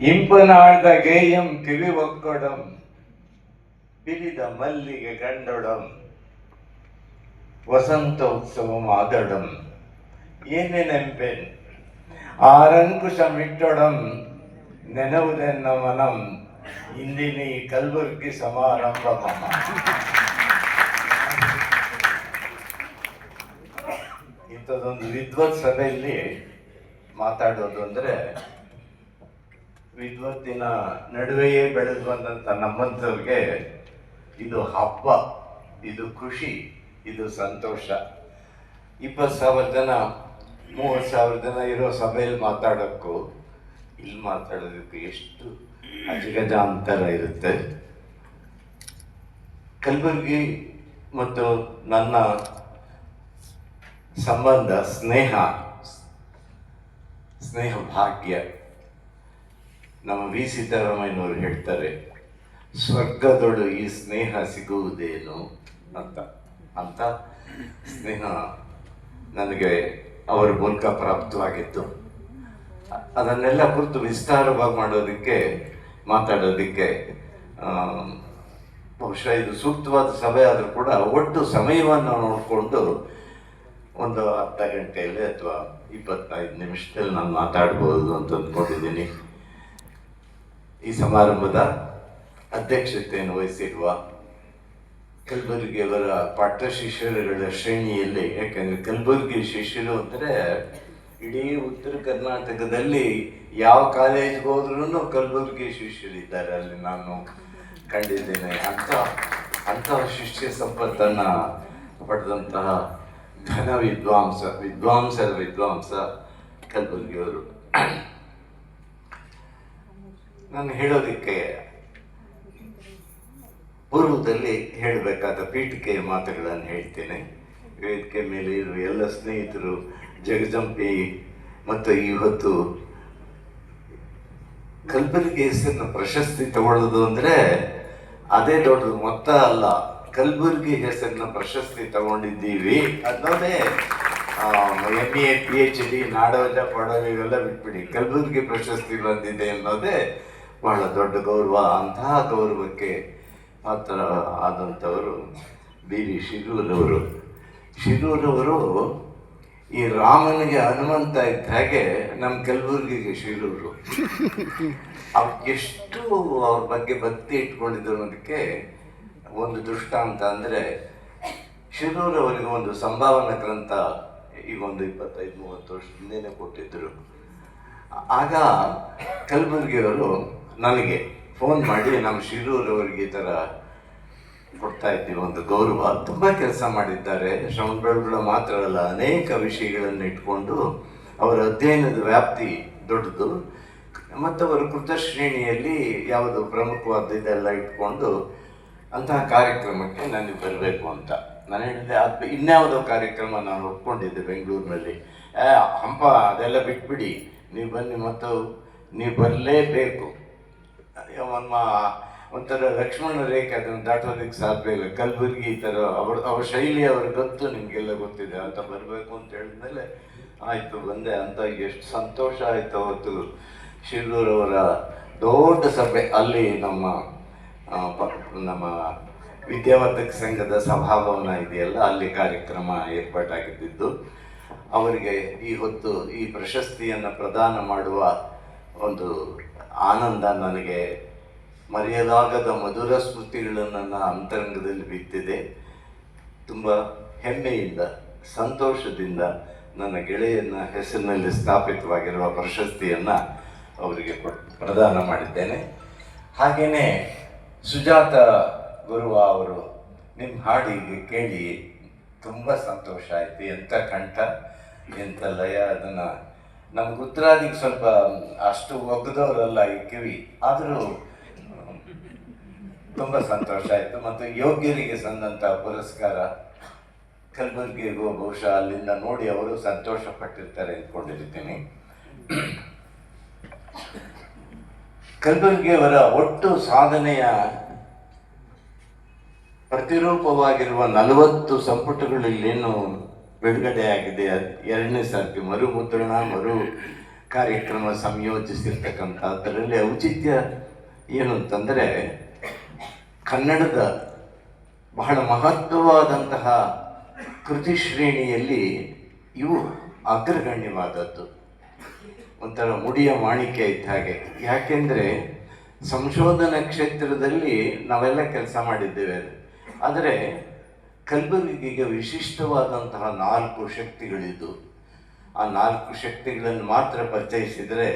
ಇಂಪನಾಡ್ದ ಗೇಯಂ ಕಿವಿ ಒಕ್ಕೊಡಂ ಬಿಳಿದ ಮಲ್ಲಿಗೆ ಗಂಡೊಡಂ ವಸಂತೋತ್ಸವಂ ಏನೇ ಏನೇನೆಂಪೆನ್ ಆರಂಕುಶಮಿಟ್ಟೊಡಂ ನೆನವುದೆನ್ನ ಮನಂ ಇಂದಿನಿ ಕಲ್ಬುರ್ಗಿ ಸಮಾರಂಭ ಇಂಥದ್ದೊಂದು ವಿದ್ವತ್ ಸಭೆಯಲ್ಲಿ ಮಾತಾಡೋದು ಅಂದ್ರೆ ವಿದ್ವತ್ತಿನ ನಡುವೆಯೇ ಬೆಳೆದು ಬಂದಂತ ನಮ್ಮಂಥವ್ರಿಗೆ ಇದು ಹಬ್ಬ, ಇದು ಖುಷಿ, ಇದು ಸಂತೋಷ. ಇಪ್ಪತ್ತು ಸಾವಿರ ಜನ, ಮೂವತ್ತು ಸಾವಿರ ಜನ ಇರೋ ಸಭೆಯಲ್ಲಿ ಮಾತಾಡೋಕ್ಕೂ, ಇಲ್ಲಿ ಮಾತಾಡೋದಕ್ಕೂ ಎಷ್ಟು ಅಜಗಜ ಅಂತರ ಇರುತ್ತೆ. ಕಲಬುರಗಿ ಮತ್ತು ನನ್ನ ಸಂಬಂಧ, ಸ್ನೇಹ ಸ್ನೇಹ ಭಾಗ್ಯ. ನಮ್ಮ ವಿ. ಸಿದ್ದರಾಮಯ್ಯನವರು ಹೇಳ್ತಾರೆ ಸ್ವರ್ಗದೊಳು ಈ ಸ್ನೇಹ ಸಿಗುವುದೇನು? ಅಂತ. ಅಂತ ಸ್ನೇಹ ನನಗೆ ಅವರ ಮೂಲಕ ಪ್ರಾಪ್ತವಾಗಿತ್ತು ಅದನ್ನೆಲ್ಲ ಕುರಿತು ವಿಸ್ತಾರವಾಗಿ ಮಾಡೋದಕ್ಕೆ, ಮಾತಾಡೋದಕ್ಕೆ ಬಹುಶಃ ಇದು ಸೂಕ್ತವಾದ ಸಭೆ ಆದರೂ ಕೂಡ ಒಟ್ಟು ಸಮಯವನ್ನು ನೋಡಿಕೊಂಡು ಒಂದು ಅರ್ಧ ಗಂಟೆಯಲ್ಲಿ ಅಥವಾ ಇಪ್ಪತ್ತೈದು ನಿಮಿಷದಲ್ಲಿ ನಾನು ಮಾತಾಡ್ಬೋದು ಅಂತ ಅಂದ್ಕೊಂಡಿದ್ದೀನಿ. ಈ ಸಮಾರಂಭದ ಅಧ್ಯಕ್ಷತೆಯನ್ನು ವಹಿಸಿರುವ ಕಲಬುರಗಿಯವರ ಪಾಠ ಶಿಷ್ಯರುಗಳ ಶ್ರೇಣಿಯಲ್ಲಿ, ಯಾಕಂದ್ರೆ ಕಲಬುರಗಿ ಶಿಷ್ಯರು ಅಂದರೆ ಇಡೀ ಉತ್ತರ ಕರ್ನಾಟಕದಲ್ಲಿ ಯಾವ ಕಾಲೇಜ್ಗೆ ಹೋದ್ರೂ ಶಿಷ್ಯರು ಶಿಷ್ಯರಿದ್ದಾರೆ ಅಲ್ಲಿ ನಾನು ಕಂಡಿದ್ದೇನೆ. ಅಂತ ಅಂತಹ ಶಿಷ್ಯ ಸಂಪತ್ತನ್ನು ಪಡೆದಂತಹ ಘನ ವಿದ್ವಾಂಸ ವಿದ್ವಾಂಸರ ವಿದ್ವಾಂಸ ಕಲಬುರಗಿಯವರು ನಾನು ಹೇಳೋದಕ್ಕೆ ಪೂರ್ವದಲ್ಲಿ ಹೇಳಬೇಕಾದ ಪೀಠಿಕೆಯ ಮಾತುಗಳನ್ನು ಹೇಳ್ತೇನೆ. ವೇದಿಕೆ ಮೇಲೆ ಇರುವ ಎಲ್ಲ ಸ್ನೇಹಿತರು ಜಗಜಂಪಿ ಮತ್ತು ಇವತ್ತು ಕಲ್ಬುರ್ಗಿ ಹೆಸರನ್ನು ಪ್ರಶಸ್ತಿ ತಗೊಳ್ಳೋದು ಅಂದರೆ ಅದೇ ದೊಡ್ಡದು, ಮೊತ್ತ ಅಲ್ಲ. ಕಲ್ಬುರ್ಗಿ ಹೆಸರನ್ನು ಪ್ರಶಸ್ತಿ ತಗೊಂಡಿದ್ದೀವಿ ಅನ್ನೋದೇ M A P H D Nadoja ಪಡೋದು ಇವೆಲ್ಲ ಬಿಟ್ಬಿಡಿ. ಕಲ್ಬುರ್ಗಿ ಪ್ರಶಸ್ತಿ ಬಂದಿದೆ ಅನ್ನೋದೇ ಬಹಳ ದೊಡ್ಡ ಗೌರವ ಅಂತಹ ಗೌರವಕ್ಕೆ ಪಾತ್ರ ಆದಂಥವರು ಬಿ ವಿ ಶಿರೂರವರು. ಶಿರೂರವರು ಈ ರಾಮನಿಗೆ ಹನುಮಂತ ಇದ್ದ ಹಾಗೆ ನಮ್ಮ ಕಲಬುರ್ಗಿಗೆ ಶಿರೂರು. ಅವ್ರು ಎಷ್ಟು ಅವ್ರ ಬಗ್ಗೆ ಭಕ್ತಿ ಇಟ್ಕೊಂಡಿದ್ರು ಅನ್ನೋದಕ್ಕೆ ಒಂದು ದೃಷ್ಟಾಂತ ಅಂದರೆ ಶಿರೂರವರಿಗೆ ಒಂದು ಸಂಭಾವನಾ ಗ್ರಂಥ ಈಗ ಒಂದು ಇಪ್ಪತ್ತೈದು ಮೂವತ್ತು ವರ್ಷ ಕೊಟ್ಟಿದ್ದರು ಆಗ ಕಲಬುರ್ಗಿಯವರು ನನಗೆ ಫೋನ್ ಮಾಡಿ ನಮ್ಮ ಶಿರೂರವರಿಗೆ ಈ ಥರ ಕೊಡ್ತಾ ಇದ್ದೀವಿ, ಒಂದು ಗೌರವ. ತುಂಬ ಕೆಲಸ ಮಾಡಿದ್ದಾರೆ. ಶ್ರಮಬೆಳಗೊಳ ಮಾತ್ರ ಅಲ್ಲ, ಅನೇಕ ವಿಷಯಗಳನ್ನು ಇಟ್ಕೊಂಡು ಅವರ ಅಧ್ಯಯನದ ವ್ಯಾಪ್ತಿ ದೊಡ್ಡದು. ಮತ್ತು ಅವರ ಕೃತ ಶ್ರೇಣಿಯಲ್ಲಿ ಯಾವುದು ಪ್ರಮುಖವಾದ ಇದೆಲ್ಲ ಇಟ್ಕೊಂಡು ಅಂತಹ ಕಾರ್ಯಕ್ರಮಕ್ಕೆ ನನಗೆ ಬರಬೇಕು ಅಂತ. ನಾನು ಹೇಳಿದೆ, ಅದು ಇನ್ಯಾವುದೋ ಕಾರ್ಯಕ್ರಮ ನಾನು ಒಪ್ಕೊಂಡಿದ್ದೆ ಬೆಂಗಳೂರಿನಲ್ಲಿ. ಹಂಪ, ಅದೆಲ್ಲ ಬಿಟ್ಬಿಡಿ. ನೀವು ಬನ್ನಿ ಮತ್ತು ನೀವು ಬರಲೇಬೇಕು. ಒಂಥರ ಲಕ್ಷ್ಮಣ ರೇಖೆ ಅದನ್ನು ದಾಟೋದಕ್ಕೆ ಸಾಧ್ಯ ಇಲ್ಲ. ಕಲಬುರ್ಗಿ ಈ ಥರ ಅವ್ರ ಅವ್ರ ಶೈಲಿ ಅವ್ರಿಗೆ ಗೊತ್ತು, ನಿಮಗೆಲ್ಲ ಗೊತ್ತಿದೆ. ಅಂತ ಬರಬೇಕು ಅಂತ ಹೇಳಿದ್ಮೇಲೆ ಆಯಿತು, ಬಂದೆ ಅಂತ ಎಷ್ಟು ಸಂತೋಷ ಆಯಿತು ಅವತ್ತು. ಶಿರೂರವರ ದೊಡ್ಡ ಸಭೆ. ಅಲ್ಲಿ ನಮ್ಮ ನಮ್ಮ ವಿದ್ಯಾವರ್ಧಕ ಸಂಘದ ಸಭಾಭವನ ಇದೆಯಲ್ಲ, ಅಲ್ಲಿ ಕಾರ್ಯಕ್ರಮ ಏರ್ಪಾಟಾಗಿದ್ದಿದ್ದು. ಅವರಿಗೆ ಈ ಹೊತ್ತು ಈ ಪ್ರಶಸ್ತಿಯನ್ನು ಪ್ರದಾನ ಮಾಡುವ ಒಂದು ಆನಂದ ನನಗೆ ಮರೆಯಲಾಗದ ಮಧುರ ಸ್ಮೃತಿಗಳು ನನ್ನ ಅಂತರಂಗದಲ್ಲಿ ಬಿತ್ತಿದೆ. ತುಂಬ ಹೆಮ್ಮೆಯಿಂದ, ಸಂತೋಷದಿಂದ ನನ್ನ ಗೆಳೆಯನ ಹೆಸರಿನಲ್ಲಿ ಸ್ಥಾಪಿತವಾಗಿರುವ ಪ್ರಶಸ್ತಿಯನ್ನು ಅವರಿಗೆ ಪ್ರದಾನ ಮಾಡಿದ್ದೇನೆ. ಹಾಗೆಯೇ ಸುಜಾತ ಗುರುವ ಅವರು ನಿಮ್ಮ ಹಾಡಿಗೆ ಕೇಳಿ ತುಂಬ ಸಂತೋಷ ಆಯಿತು. ಎಂಥ ಕಂಠ ಎಂಥ ಲಯ, ಅದನ್ನು ನಮ್ಗೆ ಉತ್ತರಾದಿಗೆ ಸ್ವಲ್ಪ, ಅಷ್ಟು ಒಗ್ಗದವರಲ್ಲ ಈ ಕಿವಿ, ಆದರೂ ತುಂಬ ಸಂತೋಷ ಆಯಿತು. ಮತ್ತು ಯೋಗ್ಯರಿಗೆ ಸಂದಂಥ ಪುರಸ್ಕಾರ, ಕಲಬುರಗಿಗೂ ಬಹುಶಃ ಅಲ್ಲಿಂದ ನೋಡಿ ಅವರು ಸಂತೋಷ ಪಟ್ಟಿರ್ತಾರೆ ಅಂದ್ಕೊಂಡಿರ್ತೀನಿ. ಕಲಬುರಗಿಯವರ ಒಟ್ಟು ಸಾಧನೆಯ ಪ್ರತಿರೂಪವಾಗಿರುವ ನಲವತ್ತು ಸಂಪುಟಗಳು ಇಲ್ಲೇನು ಬಿಡುಗಡೆ ಆಗಿದೆ ಅದ್ ಎರಡನೇ ಸರ್ತಿ ಮರು ಮುದ್ರಣ, ಮರು ಕಾರ್ಯಕ್ರಮ ಸಂಯೋಜಿಸಿರ್ತಕ್ಕಂಥ ಅದರಲ್ಲಿ ಔಚಿತ್ಯ ಏನು ಅಂತಂದರೆ, ಕನ್ನಡದ ಬಹಳ ಮಹತ್ವವಾದಂತಹ ಕೃತಿ ಶ್ರೇಣಿಯಲ್ಲಿ ಇವು ಅಗ್ರಗಣ್ಯವಾದದ್ದು. ಒಂಥರ ಮುಡಿಯ ಮಾಣಿಕ್ಯ ಇದ್ದ ಹಾಗೆ. ಯಾಕೆಂದರೆ, ಸಂಶೋಧನಾ ಕ್ಷೇತ್ರದಲ್ಲಿ ನಾವೆಲ್ಲ ಕೆಲಸ ಮಾಡಿದ್ದೇವೆ. ಆದರೆ ಕಲಬುರಗಿಗೆ ವಿಶಿಷ್ಟವಾದಂತಹ ನಾಲ್ಕು ಶಕ್ತಿಗಳಿದ್ದು, ಆ ನಾಲ್ಕು ಶಕ್ತಿಗಳನ್ನು ಮಾತ್ರ ಪರಿಚಯಿಸಿದರೆ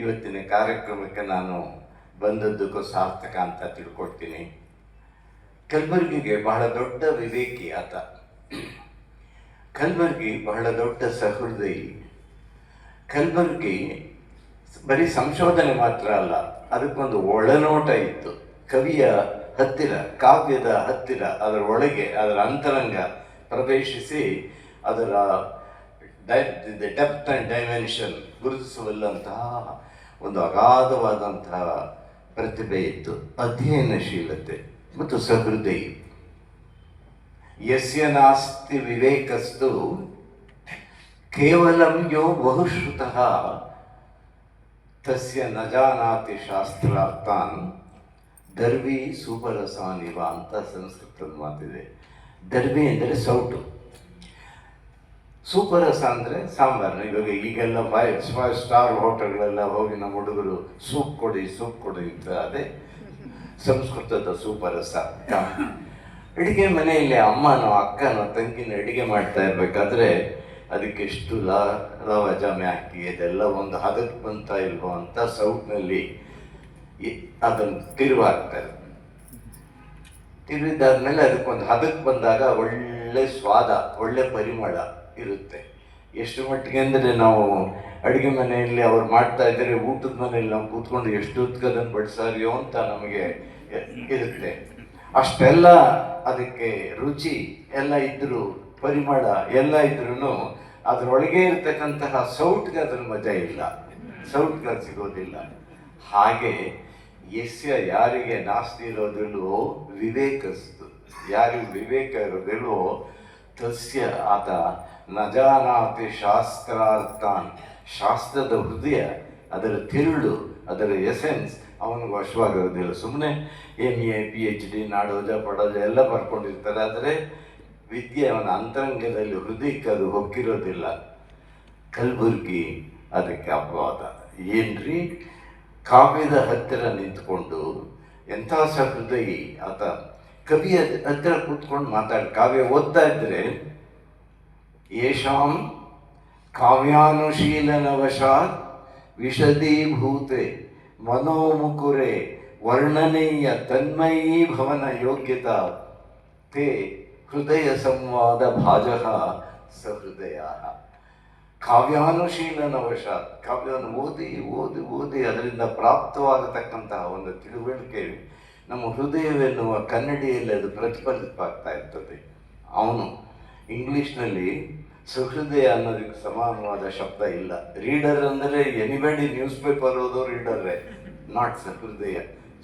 ಇವತ್ತಿನ ಕಾರ್ಯಕ್ರಮಕ್ಕೆ ನಾನು ಬಂದದ್ದಕ್ಕೂ ಸಾರ್ಥಕ ಅಂತ ತಿಳ್ಕೊಡ್ತೀನಿ ಕಲ್ಬುರ್ಗಿಗೆ ಬಹಳ ದೊಡ್ಡ ವಿವೇಕಿ ಆತ. ಕಲ್ಬುರ್ಗಿ ಬಹಳ ದೊಡ್ಡ ಸಹೃದಯಿ. ಕಲ್ಬುರ್ಗಿ ಬರೀ ಸಂಶೋಧನೆ ಮಾತ್ರ ಅಲ್ಲ, ಅದಕ್ಕೊಂದು ಒಳನೋಟ ಇತ್ತು. ಕವಿಯ ಹತ್ತಿರ, ಕಾವ್ಯದ ಹತ್ತಿರ, ಅದರ ಒಳಗೆ, ಅದರ ಅಂತರಂಗ ಪ್ರವೇಶಿಸಿ ಅದರ ಡೆಪ್ತ್ ಆ್ಯಂಡ್ ಡೈಮೆನ್ಷನ್ ಗುರುತಿಸುವಲ್ಲಂತಹ ಒಂದು ಅಗಾಧವಾದಂತಹ ಪ್ರತಿಭೆ ಇತ್ತು. ಅಧ್ಯಯನಶೀಲತೆ ಮತ್ತು ಸಹೃದಯಿ. ಯಸ್ಯ ನಾಸ್ತಿ ವಿವೇಕಸ್ತು ಕೇವಲಂ ಯೋ ಬಹುಶ್ರುತಃ ತಸ್ಯ ನಜಾನಾತಿ ಜಾನಾತಿ ಶಾಸ್ತ್ರಾರ್ಥಾನ್ ದರ್ವಿ ಸುಪರಸಾನಿವ ಅಂತ ಸಂಸ್ಕೃತದ ಮಾತಿದೆ. ದರ್ವಿ ಅಂದರೆ ಸೌಟು. ಸೂಪರಸ ಅಂದರೆ ಸಾಂಬಾರು ಇವಾಗ ಈಗೆಲ್ಲ ಫೈವ್ ಫೈವ್ ಸ್ಟಾರ್ ಹೋಟೆಲ್ಗಳೆಲ್ಲ ಹೋಗಿ ನಮ್ಮ ಹುಡುಗರು ಸೂಪ್ ಕೊಡಿ ಸೂಪ್ ಕೊಡಿ ಅಂತ ಅದೇ ಸಂಸ್ಕೃತದ ಸೂಪರಸ. ಅಡುಗೆ ಮನೆಯಲ್ಲಿ ಅಮ್ಮನೋ, ಅಕ್ಕನೋ, ತಂಗಿನ ಅಡುಗೆ ಮಾಡ್ತಾ ಇರಬೇಕಾದ್ರೆ ಅದಕ್ಕೆ ಎಷ್ಟು ಲಾ ಲವ ಜಾಮೆ ಹಾಕಿ ಅದೆಲ್ಲ ಒಂದು ಹದಕ್ಕೆ ಬಂತಾ ಇಲ್ವೋ ಅಂತ ಸೌಟ್ನಲ್ಲಿ ಅದನ್ನು ತಿರುವಾಗ್ತಾರೆ ತಿರುವಿದಾದ್ಮೇಲೆ ಅದಕ್ಕೊಂದು ಹದಕ್ಕೆ ಬಂದಾಗ ಒಳ್ಳೆ ಸ್ವಾದ, ಒಳ್ಳೆ ಪರಿಮಳ ಇರುತ್ತೆ. ಎಷ್ಟು ಮಟ್ಟಿಗೆ ಅಂದರೆ ನಾವು ಅಡುಗೆ ಮನೆಯಲ್ಲಿ ಅವ್ರು ಮಾಡ್ತಾ ಇದ್ದಾರೆ ಊಟದ ಮನೆಯಲ್ಲಿ ನಾವು ಕೂತ್ಕೊಂಡು ಎಷ್ಟು ಹೊತ್ಕದನ್ನು ಬಡಿಸಾರಿಯೋ ಅಂತ ನಮಗೆ ಇರುತ್ತೆ. ಅಷ್ಟೆಲ್ಲ ಅದಕ್ಕೆ ರುಚಿ ಎಲ್ಲ ಇದ್ದರೂ ಪರಿಮಳ ಎಲ್ಲ ಇದ್ರೂ ಅದರೊಳಗೆ ಇರ್ತಕ್ಕಂತಹ ಸೌಟ್ಗೆ ಅದ್ರ ಮಜಾ ಇಲ್ಲ. ಸೌಟ್ಗೆ ಸಿಗೋದಿಲ್ಲ. ಹಾಗೆ ಯಸ್ಯ ಯಾರಿಗೆ ನಾಸ್ತಿ ಇರೋದಿಲ್ವೋ ವಿವೇಕಸ್ತು. ಯಾರಿಗೆ ವಿವೇಕ ಇರೋದಿಲ್ವೋ ತಸ್ಯ ಆತ ನಜಾನಾತಿ ಶಾಸ್ತ್ರಾರ್ಥಾನ್. ಶಾಸ್ತ್ರದ ಹೃದಯ, ಅದರ ತಿರುಳು, ಅದರ ಎಸೆನ್ಸ್, ಅವನಿಗೆ ವಶವಾಗಿರೋದಿಲ್ಲ ಸುಮ್ಮನೆ M A P H D Nadoja, ಪಡೋಜ ಎಲ್ಲ ಬರ್ಕೊಂಡಿರ್ತಾರೆ, ಆದರೆ ವಿದ್ಯೆ ಅವನ ಅಂತರಂಗದಲ್ಲಿ ಹೃದಯಕ್ಕೆ ಅದು ಹೊಕ್ಕಿರೋದಿಲ್ಲ. ಕಲಬುರ್ಗಿ, ಅದಕ್ಕೆ ಅಪವಾದ. ಏನ್ರಿ? ಕಾವ್ಯದ ಹತ್ತಿರ ನಿಂತ್ಕೊಂಡು ಎಂಥ ಸಹೃದಯಿ ಆತ ಕವಿಯ ಹತ್ತಿರ ಕೂತ್ಕೊಂಡು ಮಾತಾಡಿ, ಕಾವ್ಯ ಓದ್ತಾ ಇದ್ರೆ ಯಶಾಂ ಕಾವ್ಯಾನುಶೀಲನವಶಾತ್ ವಿಷದೀಭೂತೆ ಮನೋಮುಕುರೆ ವರ್ಣನೀಯ ತನ್ಮಯೀ ಭವನ ಯೋಗ್ಯತಾ ತೇ ಹೃದಯ ಸಂವಾದ ಭಾಜಃ ಸಹೃದಯ. ಕಾವ್ಯಾನುಶೀಲನವಶಾತ್ ಕಾವ್ಯವನ್ನು ಓದಿ ಓದಿ ಓದಿ ಅದರಿಂದ ಪ್ರಾಪ್ತವಾಗತಕ್ಕಂತಹ ಒಂದು ತಿಳುವಳಿಕೆ ನಮ್ಮ ಹೃದಯವೆನ್ನುವ ಕನ್ನಡಿಯಲ್ಲಿ ಅದು ಪ್ರತಿಫಲಿತವಾಗ್ತಾ ಇರ್ತದೆ. ಅವನು ಇಂಗ್ಲೀಷ್ನಲ್ಲಿ ಸುಹೃದಯ ಅನ್ನೋದಕ್ಕೆ ಸಮಾನವಾದ ಶಬ್ದ ಇಲ್ಲ. ರೀಡರ್ ಅಂದರೆ ಎನಿಬಡಿ ನ್ಯೂಸ್ ಪೇಪರ್ ಓದೋ ರೀಡರೇ, ನಾಟ್ ಸಹೃದಯ.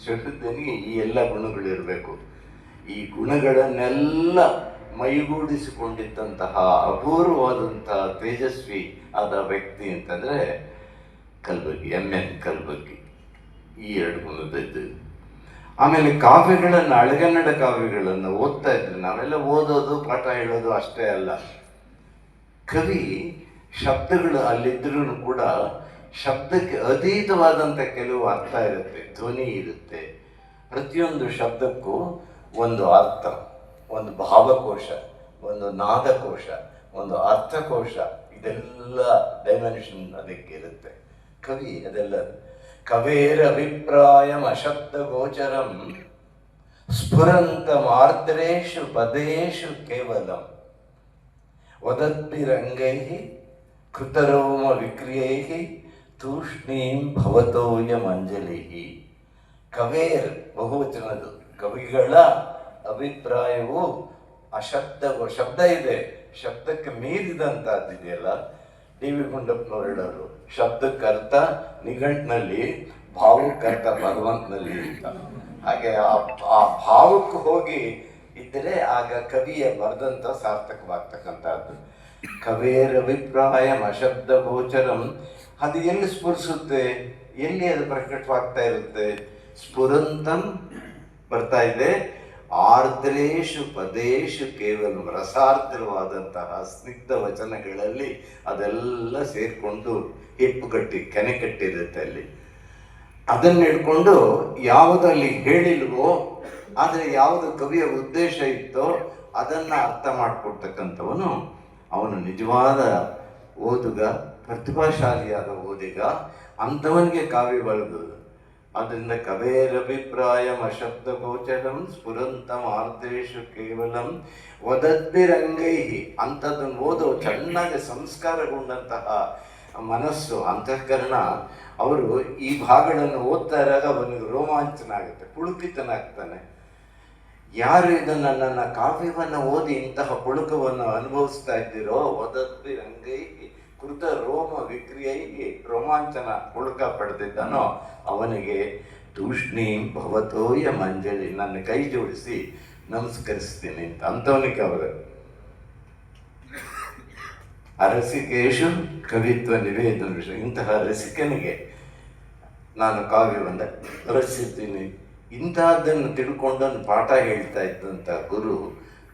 ಸುಹೃದಯನಿಗೆ ಈ ಎಲ್ಲ ಗುಣಗಳಿರಬೇಕು. ಈ ಗುಣಗಳನ್ನೆಲ್ಲ ಮೈಗೂಡಿಸಿಕೊಂಡಿದ್ದಂತಹ ಅಪೂರ್ವವಾದಂತಹ ತೇಜಸ್ವಿ ಆದ ವ್ಯಕ್ತಿ ಅಂತಂದರೆ ಕಲ್ಬುರ್ಗಿ ಎಂ ಎನ್ ಕಲ್ಬುರ್ಗಿ. ಈ ಎರಡು ಗುಣದದ್ದು ಆಮೇಲೆ ಕಾವ್ಯಗಳನ್ನು, ಅಳಗನ್ನಡ ಕಾವ್ಯಗಳನ್ನು ಓದ್ತಾ ಇದ್ರೆ ನಾವೆಲ್ಲ ಓದೋದು, ಪಾಠ ಹೇಳೋದು ಅಷ್ಟೇ ಅಲ್ಲ. ಕವಿ ಶಬ್ದಗಳು ಅಲ್ಲಿದ್ರೂ ಕೂಡ ಶಬ್ದಕ್ಕೆ ಅತೀತವಾದಂಥ ಕೆಲವು ಅರ್ಥ ಇರುತ್ತೆ, ಧ್ವನಿ ಇರುತ್ತೆ. ಪ್ರತಿಯೊಂದು ಶಬ್ದಕ್ಕೂ ಒಂದು ಅರ್ಥ. ಒಂದು ಭಾವಕೋಶ, ಒಂದು ನಾದಕೋಶ, ಒಂದು ಅರ್ಥಕೋಶ, ಇದೆಲ್ಲ ಡೈಮೆನ್ಷನ್ ಅದಕ್ಕೆ ಇರುತ್ತೆ. ಕವಿ ಅದೆಲ್ಲ ಕವೇರ ಅಭಿಪ್ರಾಯಂ ಅಶಬ್ದ ಗೋಚರಂ ಸ್ಫುರಂತ ಮಾರ್ದ್ರೇಶು ಪದೇಶು ಕೇವಲಂ. ವದದ್ಭಿರಂಗೈ ಕೃತರೋಮ ವಿಕ್ರಿಯೈ ತೂಷ್ಣೀಂ ಭವತೋಯಮಂಜಲಿ ಕವೇರ್ ಬಹುವಚನದು ಕವಿಗಳ ಅಭಿಪ್ರಾಯವು ಅಶಬ್ದ ಶಬ್ದ ಇದೆ. ಶಬ್ದಕ್ಕೆ ಮೀರಿದಂತಹದ್ದಿದೆಯಲ್ಲ ಡಿ ವಿ ಗುಂಡಪ್ಪನವ್ರು ಹೇಳೋರು ಶಬ್ದಕ್ಕೆ ಅರ್ಥ ನಿಘಂಟ್ನಲ್ಲಿ ಭಾವಕ್ಕೆ ಅರ್ಥ ಭಗವಂತನಲ್ಲಿ ಅಂತ. ಹಾಗೆ ಆ ಆ ಭಾವಕ್ಕೆ ಹೋಗಿ ಇದ್ದರೆ ಆಗ ಕವಿಯ ಬರೆದಂತ ಸಾರ್ಥಕವಾಗ್ತಕ್ಕಂಥದ್ದು. ಕವೇರ ಅಭಿಪ್ರಾಯ ಅಶಬ್ದ ಗೋಚರಂ. ಅದು ಎಲ್ಲಿ ಸ್ಫುರಿಸುತ್ತೆ? ಎಲ್ಲಿ ಅದು ಪ್ರಕಟವಾಗ್ತಾ ಇರುತ್ತೆ? ಸ್ಫುರಂತಂ ಬರ್ತಾ ಇದೆ. ಆರ್ದ್ರೇಶು ಪದೇಶು ಕೇವಲ ರಸಾರ್ದ್ರವಾದಂತಹ ಸ್ನಿಗ್ಧ ವಚನಗಳಲ್ಲಿ ಅದೆಲ್ಲ ಸೇರಿಕೊಂಡು ಹಿಪ್ಪುಗಟ್ಟಿ ಕೆನೆ ಕಟ್ಟಿರುತ್ತೆ ಅಲ್ಲಿ. ಅದನ್ನ ಯಾವುದಲ್ಲಿ ಹೇಳಿಲ್ವೋ, ಆದರೆ ಯಾವುದು ಕವಿಯ ಉದ್ದೇಶ ಇತ್ತೋ, ಅದನ್ನ ಅರ್ಥ ಮಾಡಿಕೊಡ್ತಕ್ಕಂಥವನು ಅವನು. ನಿಜವಾದ ಓದುಗ, ಪ್ರತಿಭಾಶಾಲಿಯಾದ ಓದಿಗ, ಅಂಥವನಿಗೆ ಕಾವ್ಯ ಬರೆದು ಅದರಿಂದ ಕವೇರಭಿಪ್ರಾಯಂ ಅಶಬ್ದ ಗೋಚರಂ ಸ್ಫುರಂತಂ ಆರ್ದ್ರೇಶು ಕೇವಲಂ ವದದ್ಭಿರಂಗೈ ಅಂಥದ್ದನ್ನು ಓದೋ ಚೆನ್ನಾಗಿ ಸಂಸ್ಕಾರಗೊಂಡಂತಹ ಮನಸ್ಸು, ಅಂತಃಕರಣ, ಅವರು ಈ ಭಾಗಗಳನ್ನು ಓದ್ತಾ ಇರಾಗ ಅವನಿಗೆ ರೋಮಾಂಚನ ಆಗುತ್ತೆ ಪುಳುಕಿತನಾಗ್ತಾನೆ. ಯಾರು ಇದನ್ನು ನನ್ನ ಕಾವ್ಯವನ್ನು ಓದಿ ಇಂತಹ ಪುಳುಕವನ್ನು ಅನುಭವಿಸ್ತಾ ಇದ್ದೀರೋ ವದದ್ಭಿ ರಂಗೈ ಕೃತ ರೋಮ ವಿಕ್ರಿಯೈಗೆ ರೋಮಾಂಚನ ಪುಳುಕ ಪಡೆದಿದ್ದಾನೋ, ಅವನಿಗೆ ತೂಷ್ಣೀಂ ಭವತೋಯ ಮಂಜಲಿ, ನನ್ನ ಕೈ ಜೋಡಿಸಿ ನಮಸ್ಕರಿಸ್ತೀನಿ ಅಂತ ಅಂಥವನಿಗೆ ಅವರು. ಅರಸಿಕೇಶು ಕವಿತ್ವ ನಿವೇದ ಇಂತಹ ರಸಿಕನಿಗೆ ನಾನು ಕಾವ್ಯವನ್ನು ರಚಿಸಿದ್ದೀನಿ. ಇಂತಹದ್ದನ್ನು ತಿಳ್ಕೊಂಡು ಒಂದು ಪಾಠ ಹೇಳ್ತಾ ಇದ್ದಂಥ ಗುರು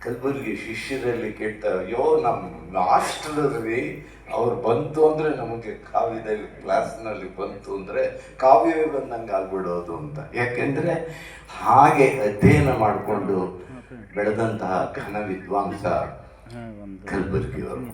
ಕಲಬುರಗಿ ಶಿಷ್ಯರಲ್ಲಿ ಕೆಟ್ಟ ಅಯ್ಯೋ ನಮ್ಮ ಲಾಸ್ಟ್ರಲ್ಲಿ ಅವ್ರು ಬಂತು ಅಂದರೆ ನಮಗೆ ಕಾವ್ಯದಲ್ಲಿ ಕ್ಲಾಸ್ನಲ್ಲಿ ಬಂತು ಅಂದರೆ ಕಾವ್ಯವೇ ಬಂದಂಗೆ ಆಗ್ಬಿಡೋದು ಅಂತ. ಯಾಕೆಂದರೆ ಹಾಗೆ ಅಧ್ಯಯನ ಮಾಡಿಕೊಂಡು ಬೆಳೆದಂತಹ ಘನ ವಿದ್ವಾಂಸ ಕಲಬುರಗಿಯವರು.